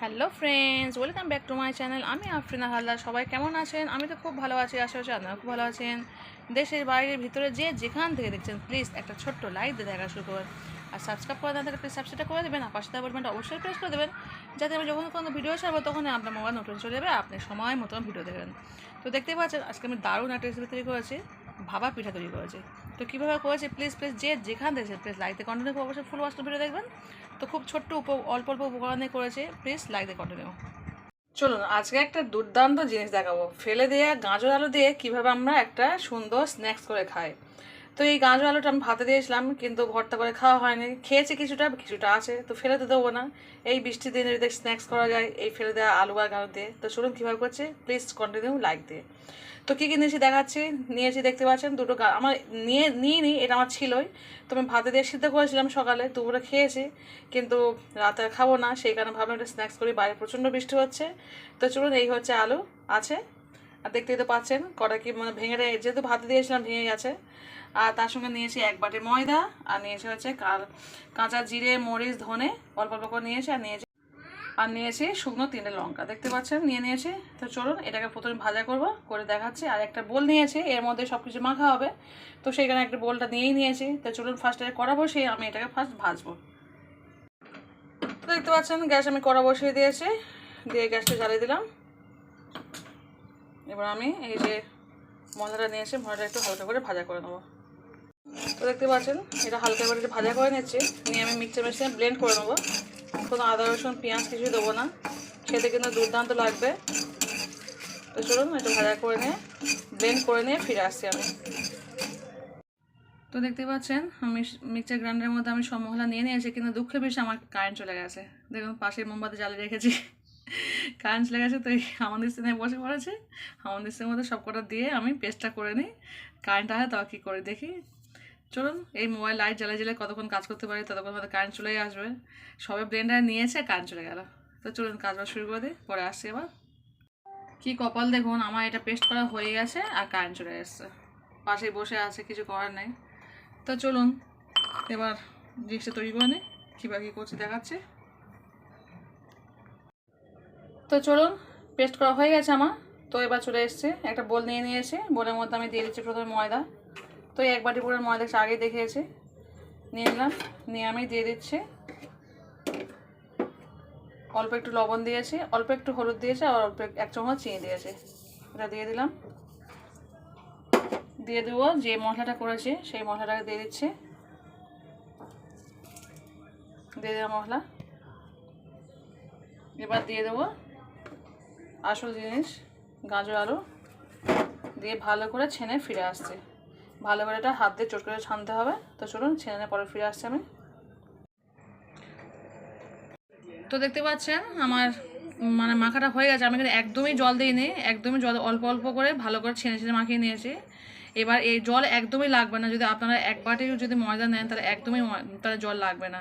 Hello friends welcome back to my channel আমি আফরিনা হালদার। সবাই কেমন আছেন? আমি তো খুব ভালো আছি। আশা করছি আপনারা খুব ভালো আছেন। দেশের বাইরের ভিতরে যে যেখান থেকে দেখছেন প্লিজ একটা ছোট্ট লাইক দিয়ে দেখা শুরু করুন। আর সাবস্ক্রাইব করে না থাকলে প্লিজ সাবস্ক্রাইব করে দেবেন। আর পাশে বলবেনটা অবশ্যই প্রেস করে দেবেন। যাতে আমি যখন কোনো ভিডিও ছাড়বো তখন আপনার মোবাইল নতুন চলে যাবে। আপনি সময় মতন ভিডিও দেখবেন। তো দেখতে পাচ্ছেন, আজকে আমি দারুণ একটা রেসিপি তৈরি করেছি। ভাবা পিঠা তৈরি করেছি। তো কীভাবে করেছি? প্লিজ প্লিজ যে যেখান দিয়েছে প্লিজ লাইক দে কন্টিনিউ করে অবশ্যই ফুল ওয়াস্ট ভিডিও দেখবেন। তো খুব ছোট্ট উপ, অল্প অল্প উপকরণে করেছে। প্লিজ লাইক দিয়ে কন্টিনিউ চলুন, আজকে একটা দুর্দান্ত জিনিস দেখাবো। ফেলে দেওয়া গাঁজর আলু দিয়ে কীভাবে আমরা একটা সুন্দর স্ন্যাক্স করে খাই। তো এই গাজর আলুটা আমি ভাতে দিয়েছিলাম কিন্তু ভর্তা করে খাওয়া হয়নি। খেয়েছি কিছুটা কিছুটা আছে, তো ফেলে তো দেবো না। এই বৃষ্টির দিনে যদি স্ন্যাক্স করা যায়, এই ফেলে দেওয়া আলু আর গাজর দিয়ে। তো চলুন কীভাবে করছে প্লিজ কন্টিনিউ লাইক দিয়ে। তো কী কী নিয়েছি দেখাচ্ছি? নিয়েছি দেখতে পাচ্ছেন দুটো গা- আমার নিয়ে নিয়ে নিই এটা আমার ছিলই। তো আমি ভাতে দিয়ে সিদ্ধ করেছিলাম সকালে, দুপুরে খেয়েছি, কিন্তু রাতে খাব না। সেই কারণে ভাবলাম একটা স্ন্যাক্স করি, বাইরে প্রচণ্ড বৃষ্টি হচ্ছে। তো চলুন, এই হচ্ছে আলু আছে। আর দেখতেই তো পাচ্ছেন কটা কি মানে ভেঙে যেহেতু ভাতে দিয়েছিলাম, ভেঙে গেছে। আর তার সঙ্গে নিয়েছি এক বাটি ময়দা, আর নিয়েছি হচ্ছে কাঁচা জিরে, মরিচ, ধনে, অল্প অল্প করে নিয়েছি, আর নিয়েছি আর নিয়েছি শুকনো তিনটে লঙ্কা। দেখতে পাচ্ছেন? নিয়ে নিয়েছি। তো চলুন, এটাকে প্রথমে ভাজা করব, করে দেখাচ্ছি। আর একটা বোল নিয়েছি, এর মধ্যে সব কিছু মাখা হবে। তো সেইখানে একটা বোলটা নিয়েই নিয়েছি। তো চলুন ফার্স্টে কড়া বসিয়ে আমি এটাকে ফার্স্ট ভাজবো। দেখতে পাচ্ছেন, গ্যাস আমি কড়া বসিয়ে দিয়েছি। দিয়ে গ্যাসটা জ্বালিয়ে দিলাম। এবার আমি এই যে মশলাটা নিয়েছি মশলাটা একটু হালকা করে ভাজা করে নেব। তো দেখতে পাচ্ছেন, এটা হালকা করে ভাজা করে নিচ্ছি। নিয়ে আমি মিক্সচার মেশিনে ব্লেন্ড করে নেব। কোনো আদা, রসুন, পেঁয়াজ কিছু দেবো না। খেতে কিন্তু দুর্দান্ত লাগবে। তো চলুন এটা ভাজা করে নিয়ে ব্লেন্ড করে নিয়ে ফিরে আসছি আমি। তো দেখতে পাচ্ছেন, আমি মিক্সার গ্রাইন্ডারের মধ্যে আমি সব মশলা নিয়ে নিয়েছি, কিন্তু দুঃখের বিষয়ে আমার কারেন্ট চলে গেছে। দেখুন পাশে মোমবাতি জ্বালিয়ে রেখেছি। কারেন্ট চলে গেছে, তো এই আমাদের স্থানে বসে পড়েছে। আমাদের স্থানের মধ্যে সব কটা দিয়ে আমি পেস্টটা করে নিই। কারেন্ট আসে তাও কী করে দেখি। চলুন, এই মোবাইল লাইট জ্বালিয়ে জ্বালিয়ে কতক্ষণ কাজ করতে পারি ততক্ষণ হয়তো কারেন্ট চলেই আসবে। সবে ব্লেন্ডার নিয়েছে কারেন্ট চলে গেল। তো চলুন কাজ বাজ শুরু করে দিই, পরে আসছি আবার। কি কপাল দেখুন, আমার এটা পেস্ট করা হয়ে গেছে আর কারেন্ট চলে এসছে। পাশেই বসে আছে, কিছু করার নেই। তো চলুন, এবার জিনিসটা তৈরি করে নিই কীভাবে কী করছি দেখাচ্ছি। তো চলুন পেস্ট করা হয়ে গেছে আমার। তো এবার চলে এসছে, একটা বোল নিয়ে নিয়েছি। বোলের মধ্যে আমি দিয়ে দিচ্ছি প্রথমে ময়দা। তো এক বাটি পুরো ময়দা আগে দেখিয়েছি। নিয়ে নিলাম, নিয়ে আমি দিয়ে দিচ্ছি। অল্প একটু লবণ দিয়েছি, অল্প একটু হলুদ দিয়েছে আর অল্প এক চামচ চিনি দিয়েছে। এটা দিয়ে দিলাম। দিয়ে দেবো যে মশলাটা করেছি, সেই মশলাটাকে দিয়ে দিচ্ছি। দিয়ে দেওয়া মশলা। এবার দিয়ে দেবো আসল জিনিস, গাজর আলু। দিয়ে ভালো করে ছেনে ফিরে আসছে। ভালো করে এটা হাত দিয়ে চট করে ছানতে হবে। তো চলুন ছেনে পরে ফিরে আসছি আমি। তো দেখতে পাচ্ছেন, আমার মানে মাখাটা হয়ে গেছে। আমি কিন্তু একদমই জল দিইনি, একদমই জল, অল্প অল্প করে ভালো করে ছেনে ছেনে মাখিয়ে নিয়েছি। এবার এই জল একদমই লাগবে না। যদি আপনারা এক যদি ময়দা নেন, তাহলে একদমই তাহলে জল লাগবে না।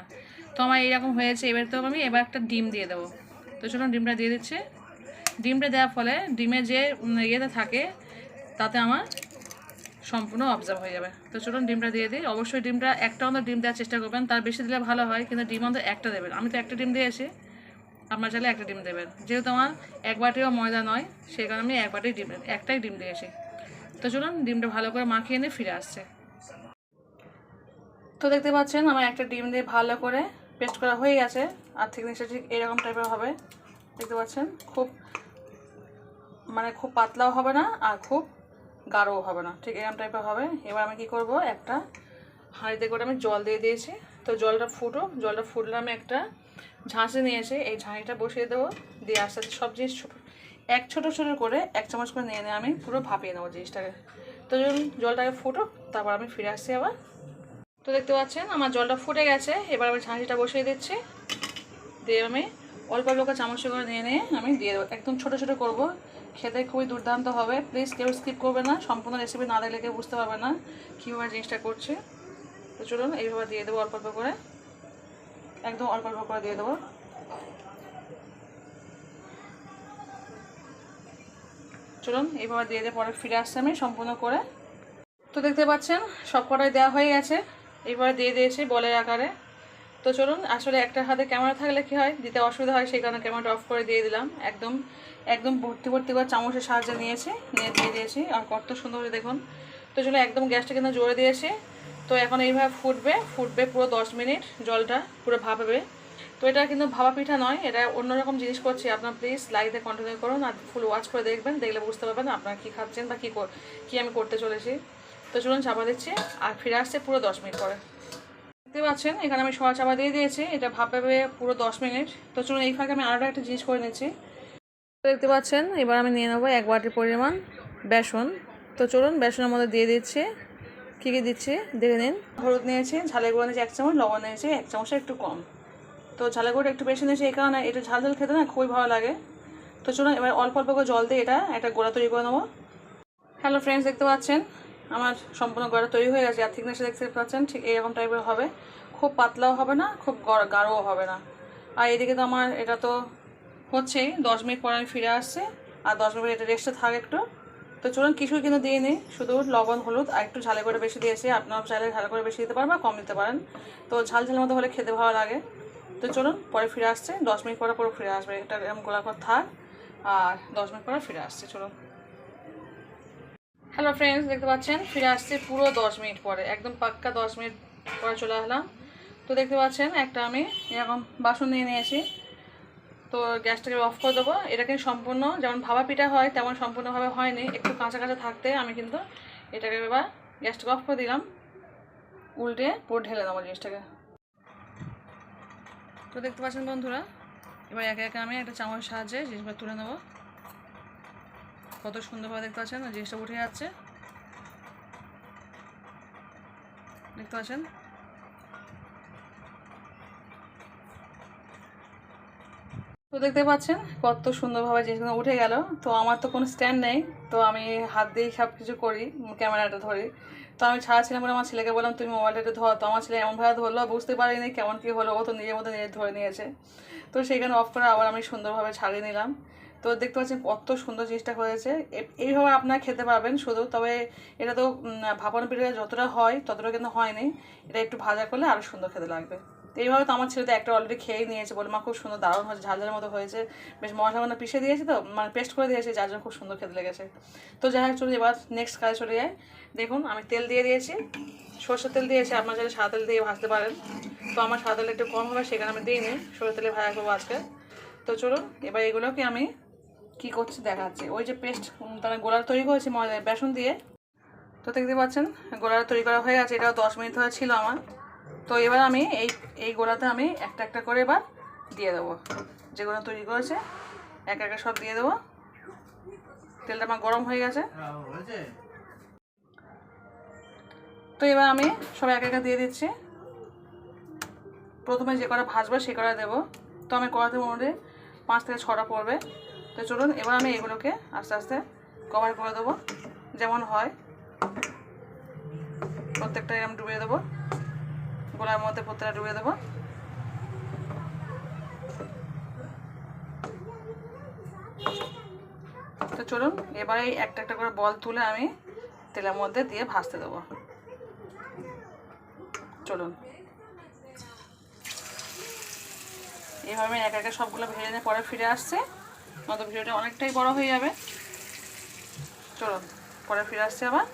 তো আমার এইরকম হয়েছে। এবার তো আমি এবার একটা ডিম দিয়ে দেবো। তো চলুন, ডিমটা দিয়ে দিচ্ছি। ডিমটা দেওয়ার ফলে ডিমে যে ইয়েতে থাকে, তাতে আমার সম্পূর্ণ অবজার্ভ হয়ে যাবে। তো চলুন ডিমটা দিয়ে দিই। অবশ্যই ডিমটা একটা অন্তর ডিম দেওয়ার চেষ্টা করবেন। তার বেশি দিলে ভালো হয়, কিন্তু ডিম অন্তর একটা দেবেন। আমি তো একটা ডিম দিয়েছি আপনার চাইলে একটা ডিম দেবেন। যেহেতু আমার এক বাটিও ময়দা নয় সেই কারণে আমি এক বাটি ডিম, একটাই ডিম দিয়ে দিয়েছি তো চলুন ডিমটা ভালো করে মাখিয়ে নিয়ে ফিরে আসছে। তো দেখতে পাচ্ছেন, আমার একটা ডিম দিয়ে ভালো করে পেস্ট করা হয়ে গেছে। আর ঠিক জিনিসটা ঠিক এরকম টাইপের হবে। দেখতে পাচ্ছেন, খুব মানে খুব পাতলাও হবে না, আর খুব গাঢ়ও হবে না। ঠিক এরকম টাইপের হবে। এবার আমি কি করব? একটা হাঁড়িতে করে আমি জল দিয়ে দিয়েছি। তো জলটা ফুটো, জলটা ফুটলে আমি একটা ঝাঁসি নিয়েছি এই ঝাঁড়িটা বসিয়ে দেবো। দিয়ে আস্তে আস্তে সব জিনিস এক ছোটো ছোটো করে এক চামচ করে নিয়ে নিয়ে আমি পুরো ভাপিয়ে নেব জিনিসটাকে। তো যখন জলটাকে ফুটো, তারপর আমি ফিরে আসছি আবার। তো দেখতে পাচ্ছেন, আমার জলটা ফুটে গেছে। এবার আমি ঝাঁসিটা বসিয়ে দিচ্ছি। দিয়ে আমি অল্প অল্প চামচ করে নিয়ে নিয়ে আমি দিয়ে দেবো। একদম ছোটো ছোটো করব। খেতে খুবই দুর্দান্ত হবে। প্লিজ কেউ স্কিপ করবে না। সম্পূর্ণ রেসিপি না দেখলে কেউ বুঝতে পারবে না কীভাবে জিনিসটা করছে। তো চলুন, এইভাবে দিয়ে দেবো অল্প অল্প করে। একদম অল্প অল্প করে দিয়ে দেবো। চলুন, এইভাবে দিয়ে দিয়ে পরে ফিরে আসছে আমি সম্পূর্ণ করে। তো দেখতে পাচ্ছেন সব কটাই দেওয়া হয়ে গেছে। এইবারে দিয়ে দিয়েছি বলের আকারে। তো চলুন, আসলে একটা হাতে ক্যামেরা থাকলে কি হয়? দিতে অসুবিধা হয়, সেই কারণে ক্যামেরাটা অফ করে দিয়ে দিলাম। একদম একদম ভর্তি ভর্তি করে চামচের সাহায্যে নিয়েছি, নিয়ে দিয়ে দিয়েছি। আর কত সুন্দর দেখুন। তো চলুন, একদম গ্যাসটা কিন্তু জোরে দিয়েছি। তো এখন এইভাবে ফুটবে ফুটবে পুরো দশ মিনিট জলটা পুরো ভাপাবে। তো এটা কিন্তু ভাপা পিঠা নয়, এটা অন্যরকম জিনিস করছি। আপনার প্লিজ লাইভে কন্টিনিউ করুন আর ফুল ওয়াচ করে দেখবেন, দেখলে বুঝতে পারবেন আপনারা কী খাচ্ছেন বা কী কী আমি করতে চলেছি। তো চলুন চাপা দিচ্ছি, আর ফিরে আসছে পুরো দশ মিনিট পরে। দেখতে পাচ্ছেন, এখানে আমি সয়া চাপা দিয়ে দিয়েছি, এটা ভাপাবে পুরো দশ মিনিট। তো চলুন এই ফাঁকে আমি আরও একটা জিনিস করে নিচ্ছি। দেখতে পাচ্ছেন, এবার আমি নিয়ে নেব এক বাটির পরিমাণ বেসন। তো চলুন বেসনের মধ্যে দিয়ে দিচ্ছে। কী কী দিচ্ছে? দেখে নিন। হলুদ নিয়েছি, ঝালের গুঁড়ো নিয়েছি এক চামচ, লবণ নিয়েছি এক চামচের একটু কম। তো ঝালের গুঁড়োটা একটু বেশি নিয়েছি, এই কারণে এটা ঝাল ঝাল খেতে না খুবই ভালো লাগে। তো চলুন এবার অল্প অল্প করে জল দিয়ে এটা একটা গোড়া তৈরি করে নেব। হ্যালো ফ্রেন্ডস, দেখতে পাচ্ছেন? আমার সম্পূর্ণ গড়া তৈরি হয়ে গেছে। আর থিকনেসে দেখতে পাচ্ছেন, ঠিক এরকম টাইপের হবে। খুব পাতলাও হবে না, খুব গাঢ়ও হবে না। আর এদিকে তো আমার এটা তো হচ্ছেই দশ মিনিট পর আমি ফিরে আসছি। আর দশ মিনিট এটা রেস্টে থাক একটু। তো চলুন, কিছুই কিন্তু দিয়ে নিই শুধু লবণ, হলুদ, আর একটু ঝালে করে বেশি দিয়েছি। আপনারা চাইলে ঝাল করে বেশি দিতে পারেন বা কম দিতে পারেন। তো ঝাল ঝালের মতো হলে খেতে ভালো লাগে। তো চলুন, পরে ফিরে আসছে। দশ মিনিট পরে পরে ফিরে আসবে। এটা এরকম গোলাকর থাক। আর দশ মিনিট পরে ফিরে আসছে, চলুন। হ্যালো ফ্রেন্ডস দেখতে পাচ্ছেন, ফিরে আসছে পুরো দশ মিনিট পরে, একদম পাক্কা দশ মিনিট পরে চলে আসলাম। তো দেখতে পাচ্ছেন, একটা আমি এরকম বাসন নিয়ে নিয়েছি। তো গ্যাসটাকে অফ করে দেবো। এটাকে সম্পূর্ণ যেমন ভাবা পিঠা হয়, তেমন সম্পূর্ণভাবে হয়নি। একটু কাঁচা কাঁচা থাকতে আমি কিন্তু এটাকে এবার গ্যাসটাকে অফ করে দিলাম। উল্টে পুরো ঢেলে দেবো জিনিসটাকে। তো দেখতে পাচ্ছেন বন্ধুরা, এবার একে একে আমি একটা চামচের সাহায্যে জিনিসগুলো তুলে নেব। কত সুন্দরভাবে দেখতে পাচ্ছেন? জিনিসটা উঠে যাচ্ছে। দেখতে পাচ্ছেন? তো দেখতে পাচ্ছেন কত সুন্দরভাবে জিনিসগুলো উঠে গেল। তো আমার তো কোনো স্ট্যান্ড নেই। তো আমি হাত দিয়েই সব কিছু করি, ক্যামেরাটা ধরি। তো আমি ছাড়াছিলাম বলে আমার ছেলেকে বললাম, তুমি মোবাইলটা একটু ধর তো আমার ছেলে এমনভাবে ধরলো, বুঝতে পারিনি কেমন কী হলো। ও তো নিজের মতো নিজে ধরে নিয়েছে। তো সেইখানে অফ করে আবার আমি সুন্দরভাবে ছাড়িয়ে নিলাম। তো দেখতে পাচ্ছেন কত সুন্দর জিনিসটা হয়েছে। এইভাবে আপনারা খেতে পারবেন শুধু, তবে এটা তো ভাপানো পিঠে যতটা হয়, ততটা কিন্তু হয়নি। এটা একটু ভাজা করলে আরও সুন্দর খেতে লাগবে। তো এইভাবে তো আমার ছেলে তো একটা অলরেডি খেয়েই নিয়েছে, বলে, মা, খুব সুন্দর, দারুণ হয়েছে, ঝাল ঝালের মতো হয়েছে। বেশ মশলা মানে পিষে দিয়েছে তো মানে পেস্ট করে দিয়েছে, যার জন্য খুব সুন্দর খেতে লেগেছে। তো যাই হোক চলে এবার নেক্সট কাজে চলে যায় দেখুন, আমি তেল দিয়ে দিয়েছি। সর্ষের তেল দিয়েছি, আপনার চাইলে সাদা তেল দিয়ে ভাজতে পারেন। তো আমার সাদা তেল একটু কম হবে, সেখানে আমি দিইনি। সর্ষের তেলে ভাজা করব আজকে। তো চলুন, এবার এগুলোকে আমি কি করছি দেখাচ্ছি। ওই যে পেস্ট তারা গোলার তৈরি করেছি ময়দা বেসন দিয়ে। তো দেখতে পাচ্ছেন গোলাটা তৈরি করা হয়ে গেছে, এটাও দশ মিনিট ধরে ছিল আমার। তো এবার আমি এই এই গোলাতে আমি একটা একটা করে এবার দিয়ে দেবো। যেগুলো তৈরি করেছে, এক একা সব দিয়ে দেবো। তেলটা আমার গরম হয়ে গেছে। তো এবার আমি সব এক একা দিয়ে দিচ্ছি। প্রথমে যে কটা ভাজবো, সে কটা দেবো। তো আমি কড়াতে মোটামুটি পাঁচ থেকে ছটা পড়বে। তো চলুন, এবার আমি এগুলোকে আস্তে আস্তে কভার করে দেবো। যেমন হয়, প্রত্যেকটাই আমি ডুবিয়ে দেবো। গোলার মধ্যে প্রত্যেকটা ডুবিয়ে দেবো। তো চলুন, এবারে একটা একটা করে বল তুলে আমি তেলের মধ্যে দিয়ে ভাজতে দেবো। চলুন। এইভাবে আমি একা একা সবগুলো ভেজে নিয়ে পরে ফিরে আসছে। নয়তো ভিডিওটা অনেকটাই বড় হয়ে যাবে। চলুন পরে ফিরে আসছে আবার।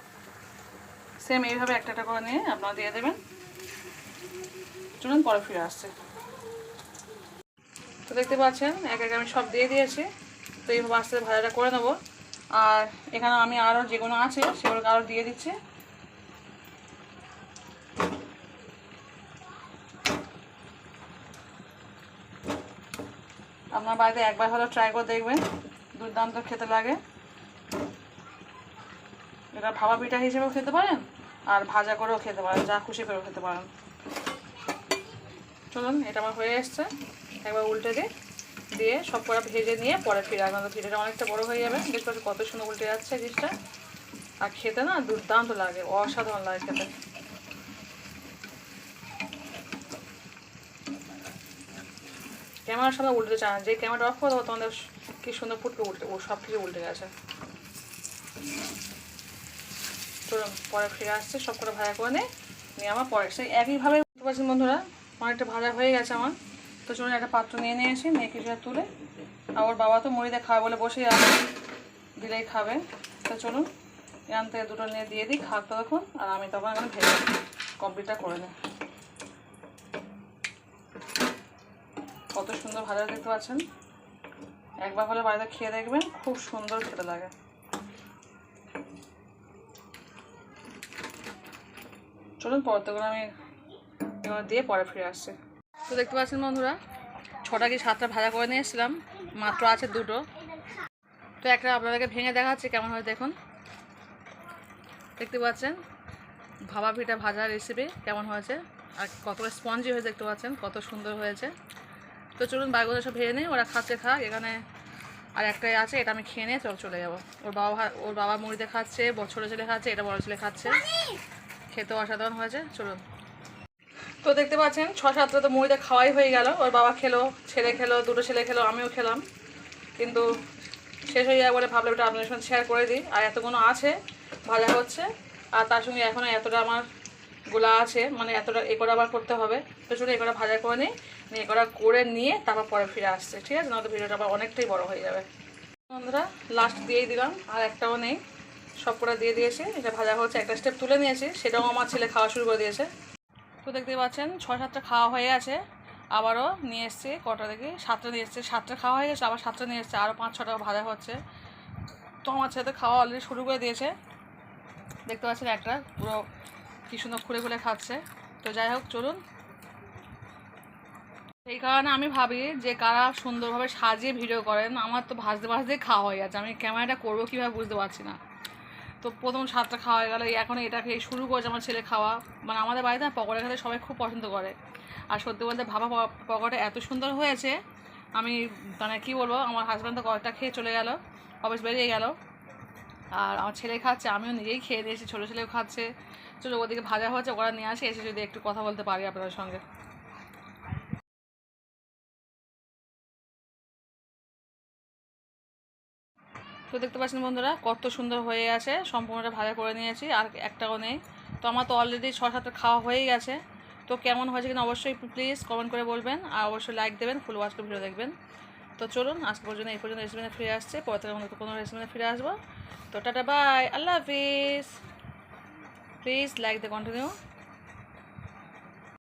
সেম এইভাবে একটা একটা করে নিয়ে আপনারা দিয়ে দেবেন। চলুন, পরে ফিরে আসছে। তো দেখতে পাচ্ছেন, এক এক আমি সব দিয়ে দিয়েছি। তো এইভাবে আস্তে ভাজাটা করে নেব। আর এখানে আমি আরও যেগুলো আছে, সেগুলোকে আরও দিয়ে দিচ্ছি। আপনার বাড়িতে একবার হলো ট্রাই করে দেখবেন। দুর্দান্ত খেতে লাগে। এটা ভাপা পিঠা হিসেবেও খেতে পারেন, আর ভাজা করেও খেতে পারেন, যা খুশি করেও খেতে পারেন। চলুন, এটা আমার হয়ে এসছে। একবার উল্টে দিই, দিয়ে সব কটা ভেজে নিয়ে পরে ফিরে আসবেন ভিডিওটা অনেকটা বড় হয়ে যাবে। দেখতে কত সুন্দর উল্টে যাচ্ছে জিনিসটা। আর খেতে না দুর্দান্ত লাগে, অসাধারণ লাগে খেতে। ক্যামেরার সামনে উল্টে চায় না যে ক্যামেরা অফ করে তোমাদের কি সুন্দর ফুটকে উল্টে, ও সব কিছু উল্টে গেছে। চলুন পরে ফিরে আসছে, সব করে ভাজা করে নিয়ে নিয়ে আমার পরে সেই একইভাবে বুঝতে পারছেন বন্ধুরা, অনেকটা ভাজা হয়ে গেছে আমার। তো চলুন একটা পাত্র নিয়ে নিয়ে এসি নিয়ে কিছুটা তুলে। আর বাবা তো মুড়ি দিয়ে খাবে বলে বসেই আছে, দিলেই খাবে। তো চলুন, এখান থেকে দুটো নিয়ে দিয়ে দিই খাক তখন আর আমি তখন এখানে ভেজে কমপ্লিটটা করে নিই কত সুন্দর ভাজা দেখতে পাচ্ছেন। একবার হলে বাড়িতে খেয়ে দেখবেন, খুব সুন্দর খেতে লাগে। চলুন পরে তখন আমি দিয়ে পরে ফিরে আসছি। তো দেখতে পাচ্ছেন বন্ধুরা, ছটা কি সাতটা ভাজা করে নিয়ে এসেছিলাম, মাত্র আছে দুটো। তো একটা আপনাদেরকে ভেঙে দেখাচ্ছি, কেমন হয় দেখুন। দেখতে পাচ্ছেন ভাবা পিঠা ভাজা রেসিপি কেমন হয়েছে, আর কতটা স্পঞ্জি হয়ে দেখতে পাচ্ছেন, কত সুন্দর হয়েছে। তো চলুন বাইগুলো সব ভেজে নিই, ওরা খাচ্ছে, খাক, এখানে আর একটাই আছে, এটা আমি খেয়ে নিয়ে চল চলে যাব। ওর বাবা ওর বাবা মুড়িতে খাচ্ছে ছোটো ছেলে খাচ্ছে, এটা বড় ছেলে খাচ্ছে। খেতেও অসাধারণ হয়েছে, চলুন। তো দেখতে পাচ্ছেন, ছ সাতটা তো মুড়িতে খাওয়াই হয়ে গেল, ওর বাবা খেলো, ছেলে খেলো, দুটো ছেলে খেলো, আমিও খেলাম। কিন্তু শেষ হয়ে যাবে বলে ভাবলাম এটা আপনাদের সঙ্গে শেয়ার করে দিই, আর এতগুলো আছে, ভাজা হচ্ছে, আর তার সঙ্গে এখনও এতটা আমার গোলা আছে মানে এতটা এ করে আবার করতে হবে। তো চলুন এ করে ভাজা করে নিই। নিয়ে কটা করে নিয়ে তারপর পরে ফিরে আসছে, ঠিক আছে? নয়তো ভিডিওটা আবার অনেকটাই বড় হয়ে যাবে। বন্ধুরা লাস্ট দিয়েই দিলাম, আর একটাও নেই। সব কটা দিয়ে দিয়েছি, এটা ভাজা হচ্ছে একটা স্টেপ তুলে নিয়েছি, সেটাও আমার ছেলে খাওয়া শুরু করে দিয়েছে। তো দেখতে পাচ্ছেন ছ সাতটা খাওয়া হয়ে আছে আবারও নিয়ে এসছে, কটা দেখি? সাতটা নিয়ে এসছে, সাতটা খাওয়া হয়ে গেছে, আবার সাতটা নিয়ে এসছে, আরও পাঁচ ছটা ভাজা হচ্ছে। তো আমার ছেলে তো খাওয়া অলরেডি শুরু করে দিয়েছে। দেখতে পাচ্ছেন একটা, পুরো কি সুন্দর খুলে খুলে খাচ্ছে। তো যাই হোক, চলুন। এই কারণে আমি ভাবি যে কারা সুন্দরভাবে সাজিয়ে ভিডিও করেন আমার তো ভাজতে ভাজতে খাওয়া হয়ে যাচ্ছে। আমি ক্যামেরাটা করব কীভাবে বুঝতে পারছি না। তো প্রথম সাতটা খাওয়া হয়ে গেলো এখন এটা খেয়ে শুরু করেছে আমার ছেলে খাওয়া। মানে আমাদের বাড়িতে পকোড়া খেতে সবাই খুব পছন্দ করে। আর সত্যি বলতে ভাবা পকোড়া এত সুন্দর হয়েছে, আমি মানে কী বলব, আমার হাজব্যান্ড তো কয়েকটা খেয়ে চলে গেল অফিস বেরিয়ে গেল। আর আমার ছেলে খাচ্ছে, আমিও নিজেই খেয়ে নিয়েছি ছোটো ছেলেও খাচ্ছে। চলো ওদিকে ভাজা হচ্ছে ওরা নিয়ে আসে, এসে যদি একটু কথা বলতে পারি আপনাদের সঙ্গে। তো দেখতে পাচ্ছেন বন্ধুরা, কত সুন্দর হয়ে আছে। সম্পূর্ণটা ভাজা করে নিয়েছি, আর একটাও নেই। তো আমার তো অলরেডি ছ সাতটা খাওয়া হয়ে গেছে। তো কেমন হয়েছে কিনা অবশ্যই প্লিজ কমেন্ট করে বলবেন, আর অবশ্যই লাইক দেবেন ফুল ওয়াচ করে ভিডিও দেখবেন। তো চলুন, আজ পর্যন্ত এই পর্যন্ত রেসিপিতে ফিরে আসছে। পরে থেকে কোনো রেসিপিতে ফিরে আসব। তো টাটা বাই আল্লাহ হাফিজ প্লিজ লাইক দ্য কন্টিনিউ